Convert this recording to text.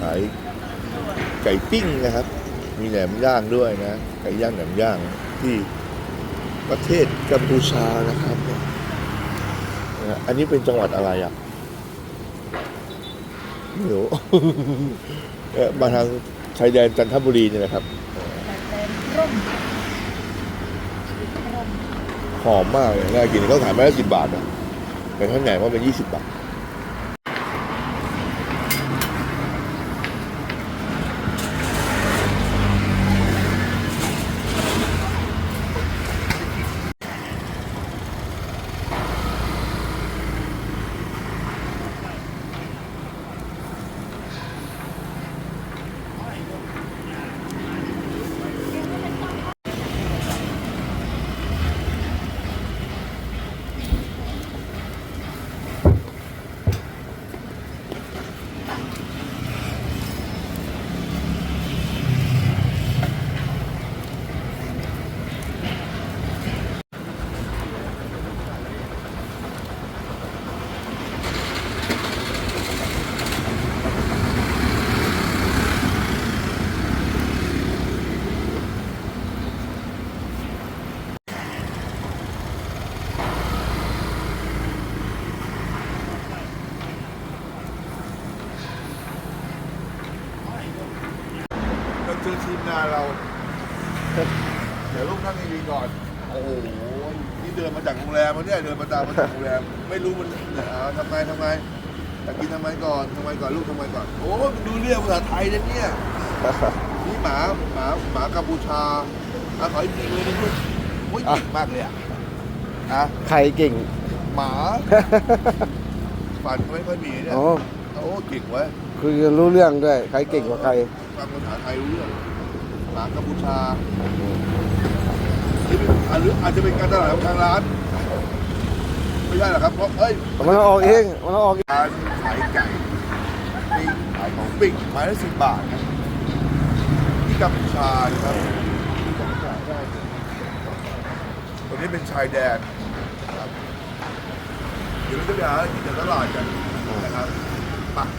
ขายไก่ปิ้งนะครับ มีแหนมย่างด้วยนะ ไก่ย่างแหนมย่างที่ประเทศกัมพูชานะครับ อันนี้เป็นจังหวัดอะไรอะไม่รู้มาทางชายแดนจันทบุรีเนี่ยนะครับ หอมมากเลยน่ากินเขาขายไมาละสิบบาทนะแต่ข้างในว่าเป็นยี่สิบบาท เราเจอทีมงานเรา เดี๋ยวลูกนั่งดีๆก่อน โอ้โห นี่เดินมาจากโรงแรมมาเนี่ยเดินมาตามมาจากโรงแรม ไม่รู้มันอ่าทำไงทำไงจะกินทำไมก่อนทำไมก่อนลูกทำไมก่อน โอ้มันดูเรื่องภาษาไทยนะเนี่ย นี่หมาหมาหมากัมพูชาอะขออีกทีเลยนะลูกโอ้ยเก่งมากเลยอะอะใครเก่ง หมา ฟันก็ไม่ค่อยมีเนี่ย อ๋อ โอ้เก่งเว้ยคุยกันรู้เรื่องด้วย ใครเก่งกว่าใครฟังภาษาไทยรู้เรื่องหมากัมพูชานี่เป็นอาจหรืออาจจะเป็นการตลาดของทางร้าน ไม่ใช่หรอกครับเพราะเอ้ยมันเอาออกเองมันเอาออกเองร้านขายไก่ปิ้งขายของปิ้งไม้ละสิบบาทนะที่กัมพูชานะครับที่กัมพูชาได้ตรงนี้เป็นชายแดนนะครับเดี๋ยวเราจะไปหาอะไรกินในตลาดกันนะครับ বাহ